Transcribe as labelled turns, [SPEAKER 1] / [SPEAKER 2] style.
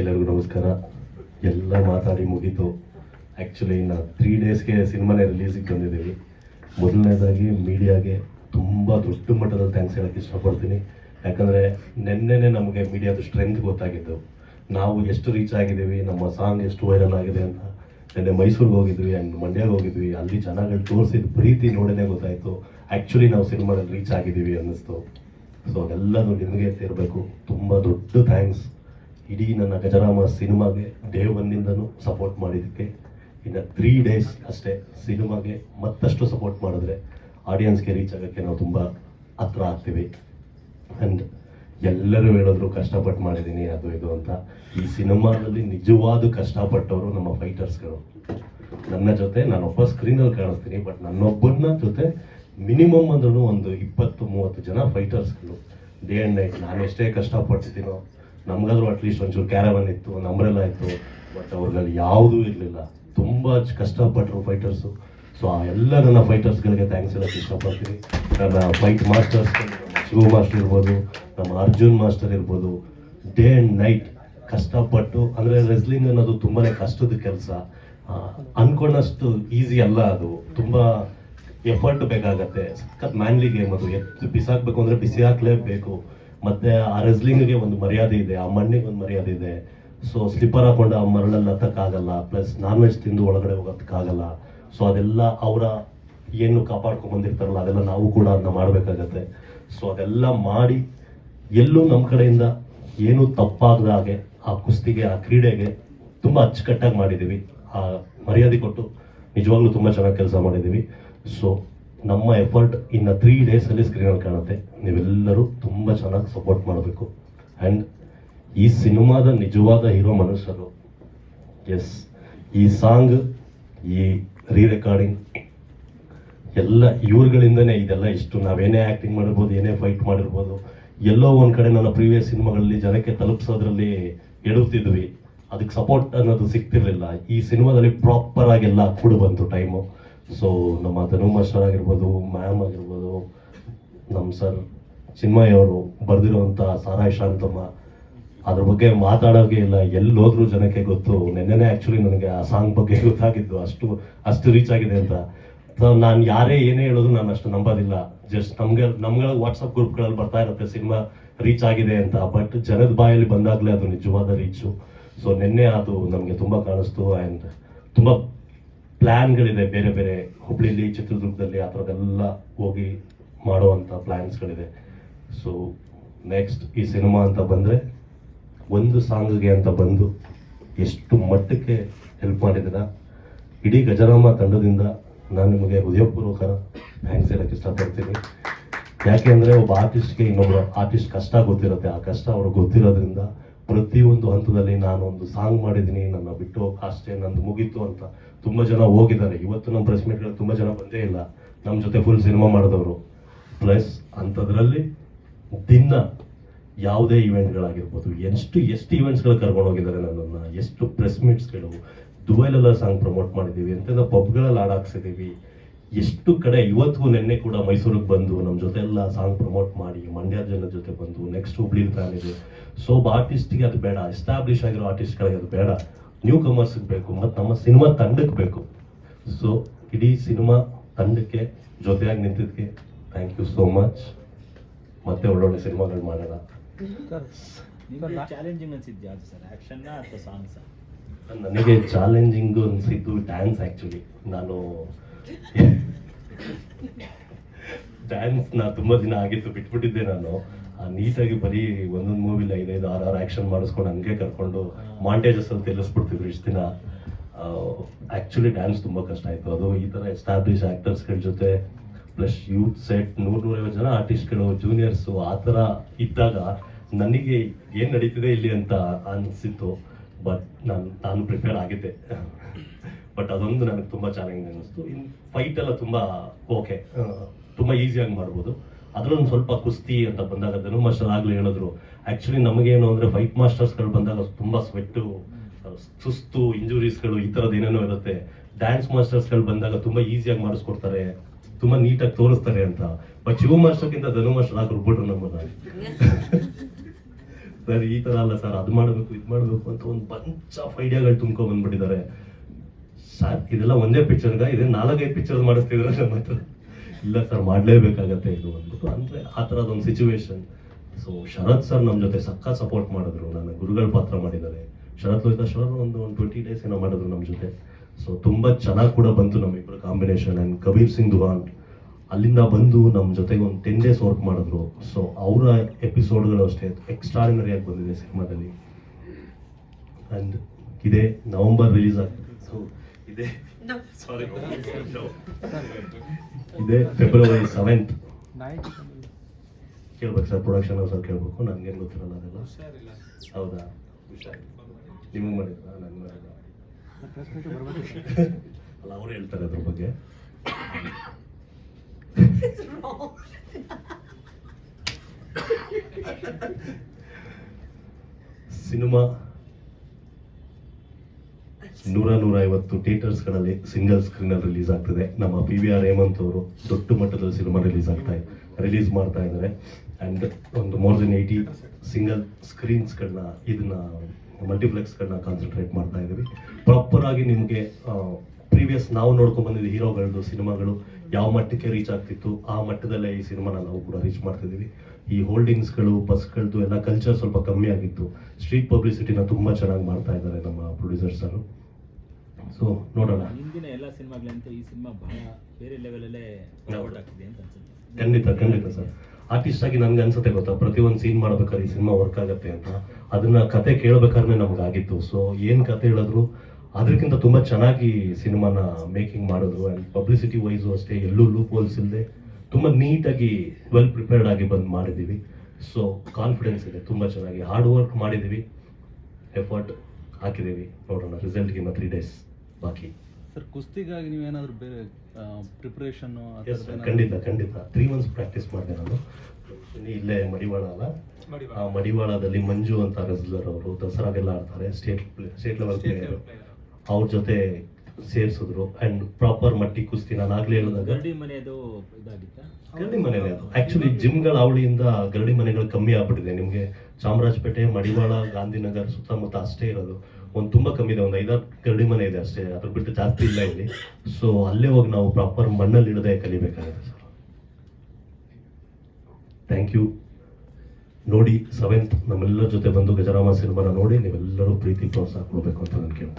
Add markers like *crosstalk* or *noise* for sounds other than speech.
[SPEAKER 1] ಎಲ್ಲರಿಗೂ ನಮಸ್ಕಾರ. ಎಲ್ಲ ಮಾತಾಡಿ ಮುಗೀತು. ಆ್ಯಕ್ಚುಲಿ ಇನ್ನು ತ್ರೀ ಡೇಸ್ಗೆ ಸಿನಿಮಾನೇ ರಿಲೀಸಿಗೆ ತಂದಿದ್ದೀವಿ ಮೊದಲನೇದಾಗಿ ಮೀಡಿಯಾಗೆ ತುಂಬ ದೊಡ್ಡ ಮಟ್ಟದಲ್ಲಿ ಥ್ಯಾಂಕ್ಸ್ ಹೇಳೋಕ್ಕೆ ಇಷ್ಟಪಡ್ತೀನಿ. ಯಾಕಂದರೆ ನಿನ್ನೆನೇ ನಮಗೆ ಮೀಡಿಯಾದ ಸ್ಟ್ರೆಂತ್ ಗೊತ್ತಾಗಿದ್ದು. ನಾವು ಎಷ್ಟು ರೀಚ್ ಆಗಿದ್ದೀವಿ, ನಮ್ಮ ಸಾಂಗ್ ಎಷ್ಟು ವೈರಲ್ ಆಗಿದೆ ಅಂತ ನಿನ್ನೆ ಮೈಸೂರಿಗೆ ಹೋಗಿದ್ವಿ ಆ್ಯಂಡ್ ಮಂಡ್ಯಗೆ ಹೋಗಿದ್ವಿ. ಅಲ್ಲಿ ಚೆನ್ನಾಗಿ ತೋರಿಸಿದ ಪ್ರೀತಿ ನೋಡೇ ಗೊತ್ತಾಯಿತು. ಆ್ಯಕ್ಚುಲಿ ನಾವು ಸಿನಿಮಾದಲ್ಲಿ ರೀಚ್ ಆಗಿದ್ದೀವಿ ಅನ್ನಿಸ್ತು. ಸೊ ಅದೆಲ್ಲನೂ ನಿಮಗೆ ಸೇರಬೇಕು. ತುಂಬ ದೊಡ್ಡ ಥ್ಯಾಂಕ್ಸ್ ಇಡೀ ನನ್ನ ಗಜರಾಮ ಸಿನಿಮಾಗೆ ಡೇ ಒನ್ನಿಂದನೂ ಸಪೋರ್ಟ್ ಮಾಡಿದ್ದಕ್ಕೆ ಇನ್ನು ತ್ರೀ ಡೇಸ್ ಅಷ್ಟೇ ಸಿನಿಮಾಗೆ ಮತ್ತಷ್ಟು ಸಪೋರ್ಟ್ ಮಾಡಿದ್ರೆ ಆಡಿಯನ್ಸ್ಗೆ ರೀಚ್ ಆಗೋಕ್ಕೆ ನಾವು ತುಂಬ ಹತ್ರ ಆಗ್ತೀವಿ. ಆ್ಯಂಡ್ ಎಲ್ಲರೂ ಹೇಳಿದ್ರು ಕಷ್ಟಪಟ್ಟು ಮಾಡಿದ್ದೀನಿ ಅದು ಇದು ಅಂತ. ಈ ಸಿನಿಮಾದಲ್ಲಿ ನಿಜವಾದ ಕಷ್ಟಪಟ್ಟವರು ನಮ್ಮ ಫೈಟರ್ಸ್ಗಳು ನನ್ನ ಜೊತೆ ನಾನೊಬ್ಬ ಸ್ಕ್ರೀನಲ್ಲಿ ಕಾಣಿಸ್ತೀನಿ ಬಟ್ ನನ್ನೊಬ್ಬನ ಜೊತೆ ಮಿನಿಮಮ್ ಅಂದ್ರೂ ಒಂದು ಇಪ್ಪತ್ತು ಮೂವತ್ತು ಜನ ಫೈಟರ್ಸ್ಗಳು ಡೇ ಆ್ಯಂಡ್ ನೈಟ್ ನಾನು ಎಷ್ಟೇ ಕಷ್ಟಪಟ್ಟಿದ್ದೀನೋ ನಮಗಾದ್ರೂ ಅಟ್ಲೀಸ್ಟ್ ಒಂಚೂರು ಕ್ಯಾರವನ್ ಇತ್ತು ಒಂದು ಅಂಬ್ರೆಲ್ಲ ಇತ್ತು ಬಟ್ ಅವ್ರಲ್ಲಿ ಯಾವುದೂ ಇರಲಿಲ್ಲ. ತುಂಬ ಕಷ್ಟಪಟ್ಟರು ಫೈಟರ್ಸು ಸೊ ಆ ಎಲ್ಲ ನನ್ನ ಫೈಟರ್ಸ್ಗಳಿಗೆ ಥ್ಯಾಂಕ್ಸ್ ಹೇಳಕ್ಕೆ ಇಷ್ಟಪಡ್ತೀನಿ ನನ್ನ ಫೈಟ್ ಮಾಸ್ಟರ್ಸ್ ಶಿವ ಮಾಸ್ಟರ್ ಇರ್ಬೋದು, ನಮ್ಮ ಅರ್ಜುನ್ ಮಾಸ್ಟರ್ ಇರ್ಬೋದು. ಡೇ ಆ್ಯಂಡ್ ನೈಟ್ ಕಷ್ಟಪಟ್ಟು, ಅಂದರೆ ರೆಸ್ಲಿಂಗ್ ಅನ್ನೋದು ತುಂಬಾ ಕಷ್ಟದ ಕೆಲಸ. ಅನ್ಕೊಂಡಷ್ಟು ಈಸಿ ಅಲ್ಲ ಅದು. ತುಂಬ ಎಫರ್ಟ್ ಬೇಕಾಗತ್ತೆ. ಸಖತ್ ಮ್ಯಾನ್ಲಿ ಗೇಮ್ ಅದು. ಎತ್ತು ಬಿಸಾಕ್ಬೇಕು ಅಂದರೆ ಬಿಸಿ ಹಾಕ್ಲೇಬೇಕು. ಮತ್ತೆ ಆ ರೆಸ್ಲಿಂಗ್ಗೆ ಒಂದು ಮರ್ಯಾದೆ ಇದೆ, ಆ ಮಣ್ಣಿಗೆ ಒಂದು ಮರ್ಯಾದೆ ಇದೆ. ಸೊ ಸ್ಲಿಪ್ಪರ್ ಹಾಕೊಂಡು ಆ ಮರಳಲ್ಲಿ ಹತ್ತಕ್ಕಾಗಲ್ಲ ಪ್ಲಸ್ ನಾನ್ ವೆಜ್ ತಿಂದು ಒಳಗಡೆ ಹೋಗೋದಕ್ಕಾಗಲ್ಲ. ಸೊ ಅದೆಲ್ಲ ಅವರ ಏನು ಕಾಪಾಡ್ಕೊಂಡ್ ಬಂದಿರ್ತಾರಲ್ಲ, ಅದೆಲ್ಲ ನಾವು ಕೂಡ ಅದನ್ನ ಮಾಡಬೇಕಾಗತ್ತೆ. ಸೊ ಅದೆಲ್ಲ ಮಾಡಿ ಎಲ್ಲೂ ನಮ್ಮ ಕಡೆಯಿಂದ ಏನು ತಪ್ಪಾಗದ ಹಾಗೆ, ಆ ಕುಸ್ತಿಗೆ, ಆ ಕ್ರೀಡೆಗೆ ತುಂಬ ಅಚ್ಚುಕಟ್ಟಾಗಿ ಮಾಡಿದ್ದೀವಿ ಆ ಮರ್ಯಾದೆ ಕೊಟ್ಟು ನಿಜವಾಗ್ಲೂ ತುಂಬ ಚೆನ್ನಾಗಿ ಕೆಲಸ ಮಾಡಿದ್ದೀವಿ ಸೊ ನಮ್ಮ ಎಫರ್ಟ್ ಇನ್ನು ತ್ರೀ ಡೇಸಲ್ಲಿ ಸ್ಕ್ರೀನಲ್ಲಿ ಕಾಣುತ್ತೆ. ನೀವೆಲ್ಲರೂ ತುಂಬ ಚೆನ್ನಾಗಿ ಸಪೋರ್ಟ್ ಮಾಡಬೇಕು. ಆ್ಯಂಡ್ ಈ ಸಿನಿಮಾದ ನಿಜವಾದ ಹೀರೋ ಮನುಷ್ಯರು. ಎಸ್ ಈ ಸಾಂಗ್ ಈ ರೀ ರೆಕಾರ್ಡಿಂಗ್ ಎಲ್ಲ ಇವ್ರುಗಳಿಂದನೇ ಇದೆಲ್ಲ ಇಷ್ಟು. ನಾವೇನೇ ಆ್ಯಕ್ಟಿಂಗ್ ಮಾಡಿರ್ಬೋದು, ಏನೇ ಫೈಟ್ ಮಾಡಿರ್ಬೋದು, ಎಲ್ಲೋ ಒಂದು ಕಡೆ ನನ್ನ ಪ್ರೀವಿಯಸ್ ಸಿನಿಮಾಗಳಲ್ಲಿ ಜನಕ್ಕೆ ತಲುಪಿಸೋದ್ರಲ್ಲಿ ಎಡುತ್ತಿದ್ವಿ ಅದಕ್ಕೆ ಸಪೋರ್ಟ್ ಅನ್ನೋದು ಸಿಗ್ತಿರ್ಲಿಲ್ಲ. ಈ ಸಿನಿಮಾದಲ್ಲಿ ಪ್ರಾಪರ್ ಎಲ್ಲ ಕೂಡ ಬಂತು ಟೈಮು ಸೊ ನಮ್ಮ ಧನು ಮಾಸ್ಟರ್ ಆಗಿರ್ಬೋದು ಮ್ಯಾಮ್ ಆಗಿರ್ಬೋದು ನಮ್ಮ ಸರ್ ಚಿನ್ಮಯ್ ಅವರು ಬರೆದಿರುವಂಥ ಸಾರಾಯ ಶಾಂತಮ್ಮ ಅದ್ರ ಬಗ್ಗೆ ಮಾತಾಡೋಕೆ ಇಲ್ಲ. ಎಲ್ಲಿ ಹೋದ್ರೂ ಜನಕ್ಕೆ ಗೊತ್ತು. ನೆನ್ನೆನೇ ಆ್ಯಕ್ಚುಲಿ ನನಗೆ ಆ ಸಾಂಗ್ ಬಗ್ಗೆ ಗೊತ್ತಾಗಿದ್ದು. ಅಷ್ಟು ಅಷ್ಟು ರೀಚ್ ಆಗಿದೆ ಅಂತ. ಸೊ ನಾನು ಯಾರೇ ಏನೇ ಹೇಳೋದು ನಾನು ಅಷ್ಟು ನಂಬೋದಿಲ್ಲ. ಜಸ್ಟ್ ನಮಗೆ, ನಮ್ಗಳ ವಾಟ್ಸಪ್ ಗ್ರೂಪ್ಗಳಲ್ಲಿ ಬರ್ತಾ ಇರುತ್ತೆ ಸಿನಿಮಾ ರೀಚ್ ಆಗಿದೆ ಅಂತ. ಬಟ್ ಜನದ ಬಾಯಲ್ಲಿ ಬಂದಾಗಲೇ ಅದು ನಿಜವಾದ ರೀಚು ಸೊ ನಿನ್ನೆ ಅದು ನಮಗೆ ತುಂಬ ಕಾಣಿಸ್ತು. ಆ್ಯಂಡ್ ತುಂಬ ಪ್ಲ್ಯಾನ್ಗಳಿದೆ ಬೇರೆ ಬೇರೆ ಹುಬ್ಳಿಲಿ, ಚಿತ್ರದುರ್ಗದಲ್ಲಿ ಆ ಥರದ್ದೆಲ್ಲ ಹೋಗಿ ಮಾಡುವಂಥ ಪ್ಲ್ಯಾನ್ಸ್ಗಳಿದೆ ಸೊ ನೆಕ್ಸ್ಟ್ ಈ ಸಿನಿಮಾ ಅಂತ ಬಂದರೆ, ಒಂದು ಸಾಂಗ್ಗೆ ಅಂತ ಬಂದು ಎಷ್ಟು ಮಟ್ಟಕ್ಕೆ ಹೆಲ್ಪ್ ಮಾಡಿದ್ದೀರ ಇಡೀ ಗಜರಾಮ ತಂಡದಿಂದ ನಾನು ನಿಮಗೆ ಹೃದಯಪೂರ್ವಕ ಥ್ಯಾಂಕ್ಸ್ ಹೇಳಕ್ಕೆ ಇಷ್ಟಪಡ್ತೀನಿ. ಯಾಕೆ ಅಂದರೆ ಒಬ್ಬ ಆರ್ಟಿಸ್ಟ್ಗೆ ಇನ್ನೊಬ್ಬ ಆರ್ಟಿಸ್ಟ್ ಕಷ್ಟ ಗೊತ್ತಿರುತ್ತೆ. ಆ ಕಷ್ಟ ಅವ್ರಿಗೆ ಗೊತ್ತಿರೋದ್ರಿಂದ ಪ್ರತಿಯೊಂದು ಹಂತದಲ್ಲಿ ನಾನು ಒಂದು ಸಾಂಗ್ ಮಾಡಿದ್ದೀನಿ, ನನ್ನ ಬಿಟ್ಟು ಅಷ್ಟೇ, ನಂದು ಮುಗೀತು ಅಂತ ತುಂಬ ಜನ ಹೋಗಿದ್ದಾರೆ. ಇವತ್ತು ನಮ್ಮ ಪ್ರೆಸ್ ಮೀಟ್ಗಳು ತುಂಬ ಜನ ಬಂದೇ ಇಲ್ಲ. ನಮ್ಮ ಜೊತೆ ಫುಲ್ ಸಿನಿಮಾ ಮಾಡಿದವರು. ಪ್ಲಸ್ ಅಂಥದ್ರಲ್ಲಿ ದಿನ ಯಾವುದೇ ಇವೆಂಟ್ಗಳಾಗಿರ್ಬೋದು ಎಷ್ಟು ಎಷ್ಟು ಇವೆಂಟ್ಸ್ಗಳು ಕರ್ಕೊಂಡು ಹೋಗಿದ್ದಾರೆ ನನ್ನನ್ನು, ಎಷ್ಟು ಪ್ರೆಸ್ ಮೀಟ್ಸ್ಗಳು ದುಬೈಲೆಲ್ಲ ಸಾಂಗ್ ಪ್ರಮೋಟ್ ಮಾಡಿದ್ದೀವಿ. ಎಂತೆಲ್ಲ ಪಬ್ಗಳಲ್ಲಿ ಹಾಡಾಕ್ಸಿದ್ದೀವಿ ಎಷ್ಟು ಕಡೆ ಇವತ್ತು ನಿನ್ನೆ ಕೂಡ ಮೈಸೂರಿಗೆ ಬಂದು ನಮ್ಮ ಜೊತೆ ಎಲ್ಲ ಸಾಂಗ್ ಪ್ರಮೋಟ್ ಮಾಡಿ ಮಂಡ್ಯ ಜನ ಜೊತೆ ಬಂದು ನೆಕ್ಸ್ಟ್ ಹುಬ್ಳಿ ಪ್ಲಾನ್ ಇದೆ. ಸೊ ಒಬ್ಬ ಆರ್ಟಿಸ್ಟಿಗೆ ಅದು ಬೇಡ ಎಸ್ಟಾಬ್ಲಿಷ್ ಆಗಿರೋ ಆರ್ಟಿಸ್ಟ್ಗಳಿಗೆ ಅದು ಬೇಡ. ನ್ಯೂ ಕಮರ್ಸ್ಗೆ ಬೇಕು ಮತ್ತು ನಮ್ಮ ಸಿನಿಮಾ ತಂಡಕ್ಕೆ ಬೇಕು. ಸೊ ಇಡೀ ಸಿನಿಮಾ ತಂಡಕ್ಕೆ ಜೊತೆಯಾಗಿ ನಿಂತಿದ್ದಕ್ಕೆ ಥ್ಯಾಂಕ್ ಯು ಸೋ ಮಚ್ ಮತ್ತೆ ಒಳ್ಳೊಳ್ಳೆ ಸಿನಿಮಾಗಳು ಮಾಡೋಣ.
[SPEAKER 2] ಚಾಲೆಂಜಿಂಗ್ ಅನ್ಸಿದ್ದು ಯಾವ್ದು ಸರ್ ಆಕ್ಷನ್ನ ಅಥವಾ ಸಾಂಗ್ಸ್
[SPEAKER 1] ನನಗೆ ಚಾಲೆಂಜಿಂಗು ಅನಿಸಿದ್ದು ಡ್ಯಾನ್ಸ್ ಆ್ಯಕ್ಚುಲಿ ನಾನು ಡ್ಯಾನ್ಸ್ನ ತುಂಬ ದಿನ ಆಗಿತ್ತು, ಬಿಟ್ಬಿಟ್ಟಿದ್ದೆ ನಾನು. ಆ ನೀಟಾಗಿ ಬರೀ ಒಂದೊಂದು ಮೂವಿಲಿ ಐದೈದು ಆರು ಆರು ಆ್ಯಕ್ಷನ್ ಮಾಡಿಸ್ಕೊಂಡು ಹಂಗೆ ಕರ್ಕೊಂಡು ಮಾಂಟೇಜಸ್ ಅಲ್ಲಿ ತಿಳಿಸ್ಬಿಡ್ತಿದ್ರು ಇಷ್ಟು ದಿನ. ಆ್ಯಕ್ಚುಲಿ ಡ್ಯಾನ್ಸ್ ತುಂಬ ಕಷ್ಟ ಆಯಿತು. ಅದು ಈ ಥರ ಎಸ್ಟಾಬ್ಲಿಷ್ ಆ್ಯಕ್ಟರ್ಸ್ಗಳ ಜೊತೆ ಪ್ಲಸ್ ಯೂತ್ ಸೆಟ್ ನೂರು ನೂರೈವತ್ತು ಜನ ಆರ್ಟಿಸ್ಟ್ಗಳು ಜೂನಿಯರ್ಸು ಆ ಥರ ಇದ್ದಾಗ ನನಗೆ ಏನು ನಡೀತಿದೆ ಇಲ್ಲಿ ಅಂತ ಅನಿಸಿತ್ತು. ಬಟ್ ನಾನು ನಾನು ಪ್ರಿಪೇರ್ ಆಗಿದ್ದೆ. ಬಟ್ ಅದೊಂದು ನನಗೆ ತುಂಬ ಚಾಲೆಂಜ್ ಅನ್ನಿಸ್ತು. ಇನ್ ಫೈಟ್ ಎಲ್ಲ ತುಂಬ ಓಕೆ ತುಂಬ ಈಸಿಯಾಗಿ ಮಾಡ್ಬೋದು. ಅದರೊಂದು ಸ್ವಲ್ಪ ಕುಸ್ತಿ ಅಂತ ಬಂದಾಗ ಧನು ಮಾಸ್ಟರ್ ಆಗಲೇ ಹೇಳಿದ್ರು. ಆ್ಯಕ್ಚುಲಿ ನಮಗೇನು ಅಂದರೆ ಫೈಟ್ ಮಾಸ್ಟರ್ಸ್ಗಳು ಬಂದಾಗ ತುಂಬ ಸ್ವೆಟ್ಟು ಸುಸ್ತು ಇಂಜುರೀಸ್ಗಳು ಈ ಥರದ್ದು ಏನೇನೋ ಇರುತ್ತೆ. ಡ್ಯಾನ್ಸ್ ಮಾಸ್ಟರ್ಸ್ಗಳು ಬಂದಾಗ ತುಂಬ ಈಸಿಯಾಗಿ ಮಾಡಿಸ್ಕೊಡ್ತಾರೆ. ತುಂಬ ನೀಟಾಗಿ ತೋರಿಸ್ತಾರೆ ಅಂತ. ಬಟ್ ಶಿವ ಮಾಸ್ಟರ್ಗಿಂತ ಧನು ಮಾಸ್ಟರ್ ಆಗಿ ರುಬ್ಬಿಟ್ರು ನಮ್ಮನ್ನ. *laughs* ಸರ್ ಈ ತರ ಅಲ್ಲ ಸರ್. ಅದು ಮಾಡಬೇಕು ಇದು ಮಾಡಬೇಕು ಅಂತ ಒಂದು ಬಂಚ್ ಆಫ್ ಐಡಿಯಾಗಳು ತುಂಬ್ಕೊಂಡ್ ಬಂದ್ಬಿಟ್ಟಿದ್ದಾರೆ. ಸರ್ ಇದೆಲ್ಲ ಒಂದೇ ಪಿಕ್ಚರ್ಗ ಇದೆ ನಾಲ್ಕೈದು ಪಿಕ್ಚರ್ ಮಾಡಿಸ್ತಿದ್ರೆ ನಮ್ಮ ಹತ್ರ ಇಲ್ಲ ಸರ್ ಮಾಡಲೇಬೇಕಾಗತ್ತೆ ಇದು ಅಂದ್ಬಿಟ್ಟು, ಅಂದ್ರೆ ಆ ಥರದೊಂದು ಸಿಚುವೇಶನ್ ಸೊ ಶರತ್ ಸರ್ ನಮ್ಮ ಜೊತೆ ಸಕ್ಕ ಸಪೋರ್ಟ್ ಮಾಡಿದ್ರು. ನನ್ನ ಗುರುಗಳ ಪಾತ್ರ ಮಾಡಿದ್ದಾರೆ. ಶರತ್ ಲೋಹಿತ ಸರ್ ಒಂದು ಒಂದು ಟ್ವೆಂಟಿ ಡೇಸ್ ಏನೋ ಮಾಡಿದ್ರು ನಮ್ಮ ಜೊತೆ. ಸೊ ತುಂಬ ಚೆನ್ನಾಗಿ ಕೂಡ ಬಂತು ನಮ್ಮಿಬ್ಬರ ಕಾಂಬಿನೇಷನ್ ಆ್ಯಂಡ್ ಕಬೀರ್ ಸಿಂಗ್ ದುಹಾನ್ ಅಲ್ಲಿಂದ ಬಂದು ನಮ್ಮ ಜೊತೆಗೆ ಒಂದು ಟೆನ್ ಡೇಸ್ ವರ್ಕ್ ಮಾಡಿದ್ರು. ಸೊ ಅವರ ಎಪಿಸೋಡ್ಗಳು ಅಷ್ಟೇ ಎಕ್ಸ್ಟ್ರಾಡಿನರಿ ಆಗಿ ಬಂದಿದೆ ಸಿನಿಮಾದಲ್ಲಿ. ಆ್ಯಂಡ್ ಇದೇ ನವೆಂಬರ್ ರಿಲೀಸ್ ಆಗ್ತದೆ. ಸೊ ಇದೇ ಸಾರಿ ಇದೇ ಫೆಬ್ರವರಿ ಸೆವೆಂತ್ ಕೇಳ್ಬೇಕು ಸರ್ ಪ್ರೊಡಕ್ಷನ್ ಸರ್ ಕೇಳಬೇಕು. ನನಗೇನು ಗೊತ್ತಿರಲ್ಲ ಅದೆಲ್ಲ. ಹೌದಾ? ನಿಮಗೆ ಮಾಡಿದ್ರಾ ನನಗೆ ಮಾಡಿಲ್ಲ ಅಲ್ಲ ಅವ್ರು ಹೇಳ್ತಾರೆ ಅದ್ರ ಬಗ್ಗೆ. ಸಿನಿಮಾ ನೂರ ನೂರ ಐವತ್ತು ಥಿಯೇಟರ್ಸ್ಗಳಲ್ಲಿ ಸಿಂಗಲ್ ಸ್ಕ್ರೀನಲ್ಲಿ ರಿಲೀಸ್ ಆಗ್ತಿದೆ. ನಮ್ಮ ಪಿ ವಿ ಆರ್ ಹೇಮಂತ್ ಅವರು ದೊಡ್ಡ ಮಟ್ಟದಲ್ಲಿ ಸಿನಿಮಾ ರಿಲೀಸ್ ಆಗ್ತಾ ರಿಲೀಸ್ ಮಾಡ್ತಾ ಇದ್ದಾರೆ. ಆ್ಯಂಡ್ ಒಂದು ಮೋರ್ ದೆನ್ ಏಯ್ಟಿ ಸಿಂಗಲ್ ಸ್ಕ್ರೀನ್ಸ್ಗಳನ್ನ, ಇದನ್ನ, ಮಲ್ಟಿಪ್ಲೆಕ್ಸ್ಗಳನ್ನ ಕಾನ್ಸಂಟ್ರೇಟ್ ಮಾಡ್ತಾ ಇದ್ದೀವಿ. ಪ್ರಾಪರ್ ಆಗಿ ನಿಮಗೆ ಪ್ರೀವಿಯಸ್ ನಾವು ನೋಡ್ಕೊಂಡ್ ಬಂದಿದ್ದ ಹೀರೋಗಳದ್ದು ಸಿನಿಮಾಗಳು ಯಾವ ಮಟ್ಟಕ್ಕೆ ರೀಚ್ ಆಗ್ತಿತ್ತು, ಆ ಮಟ್ಟದಲ್ಲೇ ಈ ಸಿನಿಮಾನ ನಾವು ಕೂಡ ರೀಚ್ ಮಾಡ್ತಿದ್ದೀವಿ. ಈ ಹೋಲ್ಡಿಂಗ್ಸ್ಗಳು ಬಸ್ಗಳದ್ದು ಎಲ್ಲ ಕಲ್ಚರ್ ಸ್ವಲ್ಪ ಕಮ್ಮಿ ಆಗಿತ್ತು. ಸ್ಟ್ರೀಟ್ ಪಬ್ಲಿಸಿಟಿನ ತುಂಬ ಚೆನ್ನಾಗಿ ಮಾಡ್ತಾ ಇದ್ದಾರೆ ನಮ್ಮ ಪ್ರೊಡ್ಯೂಸರ್ಸರು ಸೊ ನೋಡೋಣ.
[SPEAKER 2] ಹಿಂದಿನ ಎಲ್ಲ ಸಿನಿಮಾಗಳಂತೆ ಈ ಸಿನಿಮಾ ಬಹಳ ಬೇರೆ ಲೆವೆಲಲ್ಲೇ ಆಗ್ತಿದೆ ಅಂತ ಅನ್ಸುತ್ತೆ.
[SPEAKER 1] ಖಂಡಿತ ಖಂಡಿತ ಸರ್. ಆರ್ಟಿಸ್ಟ್ ಆಗಿ ನನ್ಗೆ ಅನ್ಸುತ್ತೆ ಗೊತ್ತಾ? ಪ್ರತಿಯೊಂದು ಸೀನ್ ಮಾಡ್ಬೇಕಾದ್ರೆ ಈ ಸಿನಿಮಾ ವರ್ಕ್ ಆಗುತ್ತೆ ಅಂತ. ಅದನ್ನ ಕತೆ ಕೇಳ್ಬೇಕಾದ್ರೆ ನಮ್ಗೆ ಆಗಿತ್ತು ಸೊ ಏನು ಕತೆ ಹೇಳಿದ್ರು? ಅದಕ್ಕಿಂತ ತುಂಬಾ ಚೆನ್ನಾಗಿ ಸಿನಿಮಾನ ಮೇಕಿಂಗ್ ಮಾಡಿದ್ರು. ಅಂಡ್ ಪಬ್ಲಿಸಿಟಿ ವೈಸು ಅಷ್ಟೇ ಎಲ್ಲೂ ಲೂಪ್ ಹೋಲ್ಸ್ ಇಲ್ಲದೆ ತುಂಬಾ ನೀಟಾಗಿ ವೆಲ್ ಪ್ರಿಪೇರ್ಡ್ ಆಗಿ ಬಂದು ಮಾಡಿದ್ದೀವಿ. ಸೊ ಕಾನ್ಫಿಡೆನ್ಸ್ ಇದೆ. ತುಂಬಾ ಚೆನ್ನಾಗಿ. ಹಾರ್ಡ್ ವರ್ಕ್ ಮಾಡಿದ್ದೀವಿ. ಎಫರ್ಟ್ ಹಾಕಿದ್ದೀವಿ. ನೋಡೋಣ. ರಿಸಲ್ಟ್ಗಿನ್ನ ತ್ರೀ ಡೇಸ್ ಬಾಕಿ.
[SPEAKER 3] ಸರ್ ಕುಸ್ತಿಗಾಗಿ ನೀವೇನಾದ್ರೂ ಬೇರೆ ಪ್ರಿಪ್ರೇಷನ್
[SPEAKER 1] ಎಸ್ ಖಂಡಿತ ಖಂಡಿತ. ತ್ರೀ ಮಂತ್ಸ್ ಪ್ರಾಕ್ಟೀಸ್ ಮಾಡಿದೆ ನಾನು. ಇಲ್ಲೇ ಮಡಿವಾಳ ಅಲ್ಲ. ಆ ಮಡಿವಾಳದಲ್ಲಿ ಮಂಜು ಅಂತ ರೆಸ್ಲರ್ ಅವರು ದಸರಾಗೆಲ್ಲ ಆಡ್ತಾರೆ ಸ್ಟೇಟ್ ಸ್ಟೇಟ್ ಲೆವೆಲ್ ಪ್ಲೇಯರ್ ಅವ್ರ ಜೊತೆ ಸೇರಿಸಿದ್ರು. ಅಂಡ್ ಪ್ರಾಪರ್ ಮಟ್ಟಿ ಕುಸ್ತಿ ನಾನು ಆಗ್ಲೇ ಹೇಳಿದಾಗ.
[SPEAKER 2] ಗರಡಿ ಮನೆಯದು ಇದಾಗಿತ್ತಾ?
[SPEAKER 1] ಗರಡಿ ಮನೆನೇ ಅದು. ಆಕ್ಚುಲಿ ಜಿಮ್ಗಳ ಅವಳಿಯಿಂದ ಗರಡಿ ಮನೆಗಳು ಕಮ್ಮಿ ಆಗ್ಬಿಟ್ಟಿದೆ. ನಿಮಗೆ ಚಾಮರಾಜಪೇಟೆ ಮಡಿವಾಳ ಗಾಂಧಿನಗರ್ ಸುತ್ತಮುತ್ತ ಅಷ್ಟೇ ಇರೋದು. ಒಂದು ತುಂಬಾ ಕಮ್ಮಿ ಇದೆ, ಒಂದು ಐದಾರು ಕರಡಿ ಮನೆ ಇದೆ ಅಷ್ಟೇ, ಅದ್ರ ಬಿಟ್ಟು ಜಾಸ್ತಿ ಇಲ್ಲ ಇಲ್ಲಿ. ಸೊ ಅಲ್ಲೇ ಹೋಗಿ ನಾವು ಪ್ರಾಪರ್ ಮಣ್ಣಲ್ಲಿ ಇಡದೆ ಕಲಿಬೇಕಾಗುತ್ತೆ ಸರ್. ಥ್ಯಾಂಕ್ ಯು ನೋಡಿ, ಸೆವೆಂತ್ ನಮ್ಮೆಲ್ಲರ ಜೊತೆ ಬಂದು ಗಜರಾಮ ಸಿನಿಮಾನ ನೋಡಿ, ನೀವೆಲ್ಲರೂ ಪ್ರೀತಿ ಪ್ರೋತ್ಸಾಹ ಕೊಡಬೇಕು ಅಂತ ನಾನು ಕೇಳ್ತೀನಿ